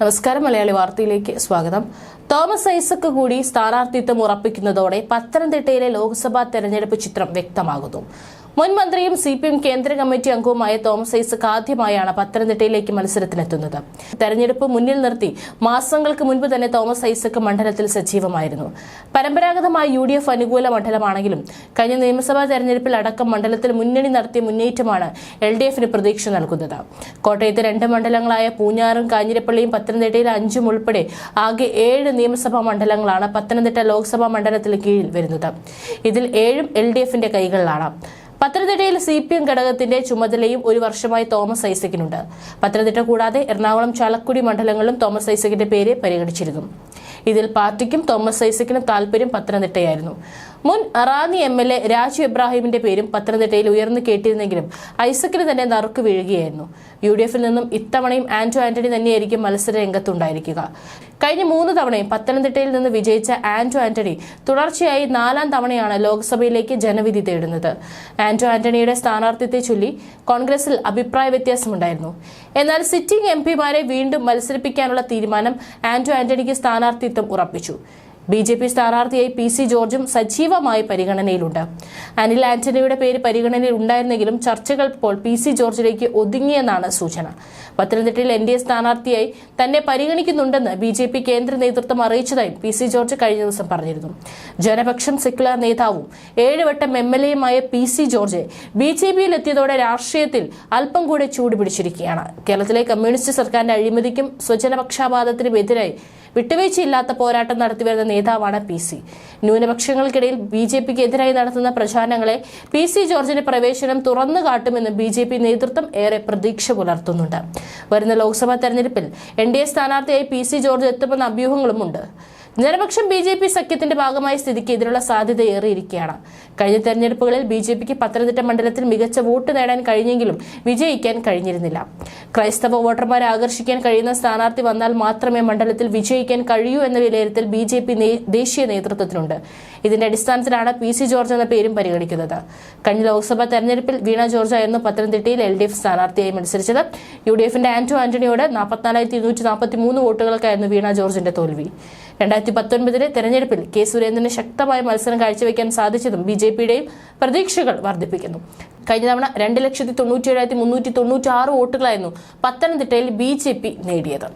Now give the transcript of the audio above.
നമസ്കാരം മലയാളി വാർത്തയിലേക്ക് സ്വാഗതം. തോമസ് ഐസക്ക് കൂടി സ്ഥാനാർത്ഥിത്വം ഉറപ്പിക്കുന്നതോടെ പത്തനംതിട്ടയിലെ ലോക്സഭാ തെരഞ്ഞെടുപ്പ് ചിത്രം വ്യക്തമാകുന്നു. മുൻ മന്ത്രിയും സി പി എം കേന്ദ്ര കമ്മിറ്റി അംഗവുമായ തോമസ് ഐസക് ആദ്യമായാണ് പത്തനംതിട്ടയിലേക്ക് മത്സരത്തിനെത്തുന്നത്. തെരഞ്ഞെടുപ്പ് മുന്നിൽ നിർത്തി മാസങ്ങൾക്ക് മുൻപ് തന്നെ തോമസ് ഐസക് മണ്ഡലത്തിൽ സജീവമായിരുന്നു. പരമ്പരാഗതമായി യു ഡി എഫ് അനുകൂല മണ്ഡലമാണെങ്കിലും കഴിഞ്ഞ നിയമസഭാ തെരഞ്ഞെടുപ്പിൽ അടക്കം മണ്ഡലത്തിൽ മുന്നണി നടത്തിയ മുന്നേറ്റമാണ് എൽ ഡി എഫിന് പ്രതീക്ഷ നൽകുന്നത്. കോട്ടയത്തെ രണ്ട് മണ്ഡലങ്ങളായ പൂഞ്ഞാറും കാഞ്ഞിരപ്പള്ളിയും പത്തനംതിട്ടയിൽ അഞ്ചും ഉൾപ്പെടെ ആകെ ഏഴ് നിയമസഭാ മണ്ഡലങ്ങളാണ് പത്തനംതിട്ട ലോക്സഭാ മണ്ഡലത്തിന് കീഴിൽ വരുന്നത്. ഇതിൽ ഏഴും എൽ ഡി എഫിന്റെ കൈകളിലാണ്. പത്തനംതിട്ടയിൽ സി പി എം ഘടകത്തിന്റെ ചുമതലയും ഒരു വർഷമായി തോമസ് ഐസക്കിനുണ്ട്. പത്തനംതിട്ട കൂടാതെ എറണാകുളം ചാലക്കുടി മണ്ഡലങ്ങളിലും തോമസ് ഐസക്കിന്റെ പേര് പരിഗണിച്ചിരുന്നു. ഇതിൽ പാർട്ടിക്കും തോമസ് ഐസക്കിനും താൽപര്യം പത്തനംതിട്ടയായിരുന്നു. മുൻ Ranni M L A Raju ഇബ്രാഹിമിന്റെ പേരും പത്തനംതിട്ടയിൽ ഉയർന്നു കേട്ടിരുന്നെങ്കിലും ഐസക്കിന് തന്നെ നറുക്ക് വീഴുകയായിരുന്നു. യു ഡി എഫിൽ നിന്നും ഇത്തവണയും ആന്റോ ആന്റണി തന്നെയായിരിക്കും മത്സര രംഗത്തുണ്ടായിരിക്കുക. കഴിഞ്ഞ മൂന്ന് തവണയും പത്തനംതിട്ടയിൽ നിന്ന് വിജയിച്ച ആന്റോ ആന്റണി തുടർച്ചയായി നാലാം തവണയാണ് ലോക്സഭയിലേക്ക് ജനവിധി തേടുന്നത്. ആന്റോ ആന്റണിയുടെ സ്ഥാനാർത്ഥിത്വത്തെ ചൊല്ലി കോൺഗ്രസിൽ അഭിപ്രായ വ്യത്യാസമുണ്ടായിരുന്നു. എന്നാൽ സിറ്റിംഗ് എം പിമാരെ വീണ്ടും മത്സരിപ്പിക്കാനുള്ള തീരുമാനം ആന്റോ ആന്റണിക്ക് സ്ഥാനാർത്ഥിത്വം ഉറപ്പിച്ചു. ബി ജെ പി സ്ഥാനാർത്ഥിയായി പി സി ജോർജും സജീവമായി പരിഗണനയിലുണ്ട്. അനിൽ ആന്റണിയുടെ പേര് പരിഗണനയിൽ ഉണ്ടായിരുന്നെങ്കിലും ചർച്ചകൾ ഇപ്പോൾ പി സി ജോർജിലേക്ക് ഒതുങ്ങിയെന്നാണ് സൂചന. പത്തനംതിട്ടയിൽ എൻ ഡി എ സ്ഥാനാർത്ഥിയായി തന്നെ പരിഗണിക്കുന്നുണ്ടെന്ന് ബി ജെ പി കേന്ദ്ര നേതൃത്വം അറിയിച്ചതായും പി സി ജോർജ് കഴിഞ്ഞ ദിവസം പറഞ്ഞിരുന്നു. ജനപക്ഷം സെക്യുലർ നേതാവും ഏഴുവട്ടം M L എയുമായ P C George B J പിയിൽ എത്തിയതോടെ രാഷ്ട്രീയത്തിൽ അല്പം കൂടെ ചൂടുപിടിച്ചിരിക്കുകയാണ്. കേരളത്തിലെ കമ്മ്യൂണിസ്റ്റ് സർക്കാരിന്റെ അഴിമതിക്കും സ്വജനപക്ഷാപാതത്തിനും എതിരായി വിട്ടുവീഴ്ചയില്ലാത്ത പോരാട്ടം നടത്തിവരുന്ന നേതാവാണ് പി സി. ന്യൂനപക്ഷങ്ങൾക്കിടയിൽ ബി ജെ പിക്ക് എതിരായി നടത്തുന്ന പ്രചാരണങ്ങളെ പി സി ജോർജിന്റെ പ്രവേശനം തുറന്നു കാട്ടുമെന്ന് ബി ജെ പി നേതൃത്വം ഏറെ പ്രതീക്ഷ പുലർത്തുന്നുണ്ട്. വരുന്ന ലോക്സഭാ തെരഞ്ഞെടുപ്പിൽ എൻ ഡി എ സ്ഥാനാർത്ഥിയായി പി സി ജോർജ് എത്തുമെന്ന അഭ്യൂഹങ്ങളുമുണ്ട്. ജനപക്ഷം ബി ജെ പി സഖ്യത്തിന്റെ ഭാഗമായ സ്ഥിതിക്ക് ഇതിനുള്ള സാധ്യത ഏറിയിരിക്കുകയാണ്. കഴിഞ്ഞ തെരഞ്ഞെടുപ്പുകളിൽ ബി ജെ പിക്ക് പത്തനംതിട്ട മണ്ഡലത്തിൽ മികച്ച വോട്ട് നേടാൻ കഴിഞ്ഞെങ്കിലും വിജയിക്കാൻ കഴിഞ്ഞിരുന്നില്ല. ക്രൈസ്തവ വോട്ടർമാരെ ആകർഷിക്കാൻ കഴിയുന്ന സ്ഥാനാർത്ഥി വന്നാൽ മാത്രമേ മണ്ഡലത്തിൽ വിജയിക്കാൻ കഴിയൂ എന്ന വിലയിരുത്തൽ ബി ജെ പി ദേശീയ നേതൃത്വത്തിലുണ്ട് ഇതിന്റെ അടിസ്ഥാനത്തിലാണ് പി സി ജോർജ് എന്ന പേരും പരിഗണിക്കുന്നത്. കഴിഞ്ഞ ലോക്സഭാ തെരഞ്ഞെടുപ്പിൽ വീണ ജോർജ് ആയിരുന്നു പത്തനംതിട്ടയിൽ എൽ ഡി എഫ് സ്ഥാനാർത്ഥിയായി മത്സരിച്ചത്. യു ഡി എഫിന്റെ ആന്റോ ആന്റണിയോട് നാൽപ്പത്തിനാലായിരത്തി ഇരുന്നൂറ്റി നാൽപ്പത്തി മൂന്ന് വോട്ടുകൾക്കായിരുന്നു വീണ ജോർജിന്റെ തോൽവി. രണ്ടായിരത്തി പത്തൊൻപതിലെ തെരഞ്ഞെടുപ്പിൽ കെ സുരേന്ദ്രന് ശക്തമായ മത്സരം കാഴ്ചവെക്കാൻ സാധിച്ചതും ബി ജെ പിയുടെയും പ്രതീക്ഷകൾ വർദ്ധിപ്പിക്കുന്നു. കഴിഞ്ഞ തവണ രണ്ട് ലക്ഷത്തി തൊണ്ണൂറ്റി ഏഴായിരത്തി മുന്നൂറ്റി തൊണ്ണൂറ്റി ആറ് വോട്ടുകളായിരുന്നു പത്തനംതിട്ടയിൽ ബി ജെ പി നേടിയത്.